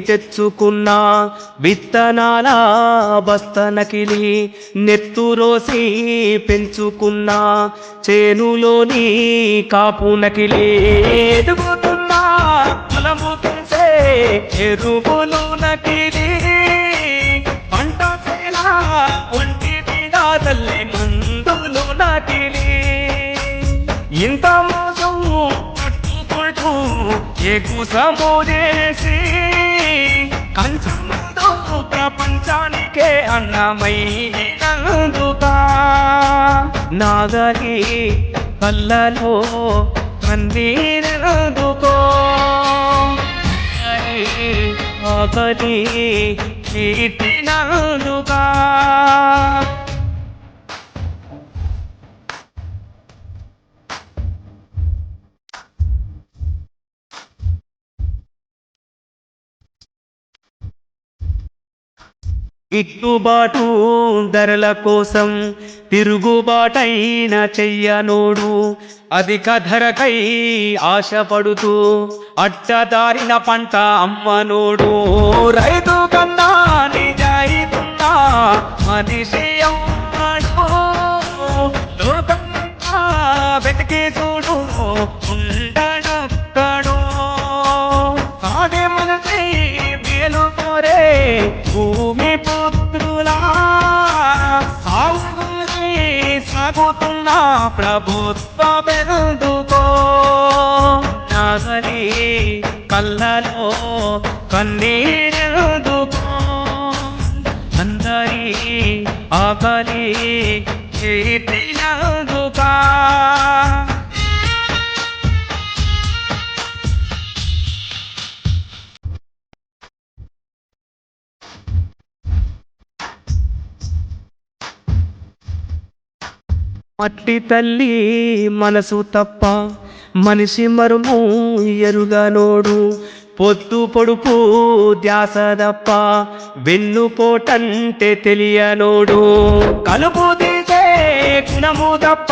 తెచ్చుకున్న విత్తనాల బస్తనకిలి నెత్తురోసి పెంచుకున్న చేనులోని కాపునకిలి. ఎదుగుతున్నా పొలము పెంచే ఎరువులు నకిలి పంట చేలా ఒంటి తల్లి మందులు నకిలి ఇంత మోసం ఎగు సమోదేసి కంచంతో ప్రపంచానికే అన్నమైనందుకా నాగరి కళ్ళలో కన్నీరెందుకో ఆకలి తీటినందుకా గిట్టుబాటు ధరల కోసం తిరుగుబాటైన చెయ్యనోడు అధిక ధరకై ఆశపడుతూ అట్టదారిన పంట అమ్మనోడు. రైతు కన్నా నిజాయితున్నా మనిషి భూమి పుత్రులా సాగుని సాగుతున్న ప్రభుత్వ బెందుకో నాగలి కళ్ళలో కన్నీరెందుకో. అందరి ఆకలి చేతినందుకా మట్టి తల్లి మనసు తప్ప మనిషి మరుము ఎరుగనోడు. పొద్దు పొడుపు ధ్యాస తప్ప వెన్నుపోటంటే తెలియనోడు. కలుపు తీసే గుణము తప్ప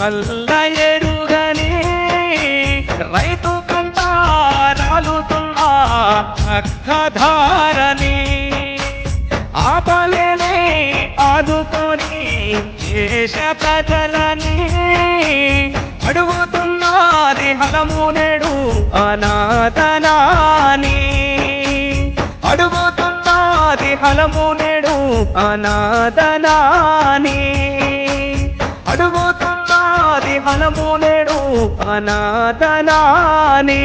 కళ్ళ ఎరుగని రైతు కంట రాలుతున్నా అక్కధారని ఆపలేనే ఆదుకొని దేశ ప్రజలని అడుగుతున్నది హలము నేడు అనాథనాని. అడుగుతున్నది హలము నేడు అనాథనాని. అడుగుతున్నది హలము నేడు అనాథనాని.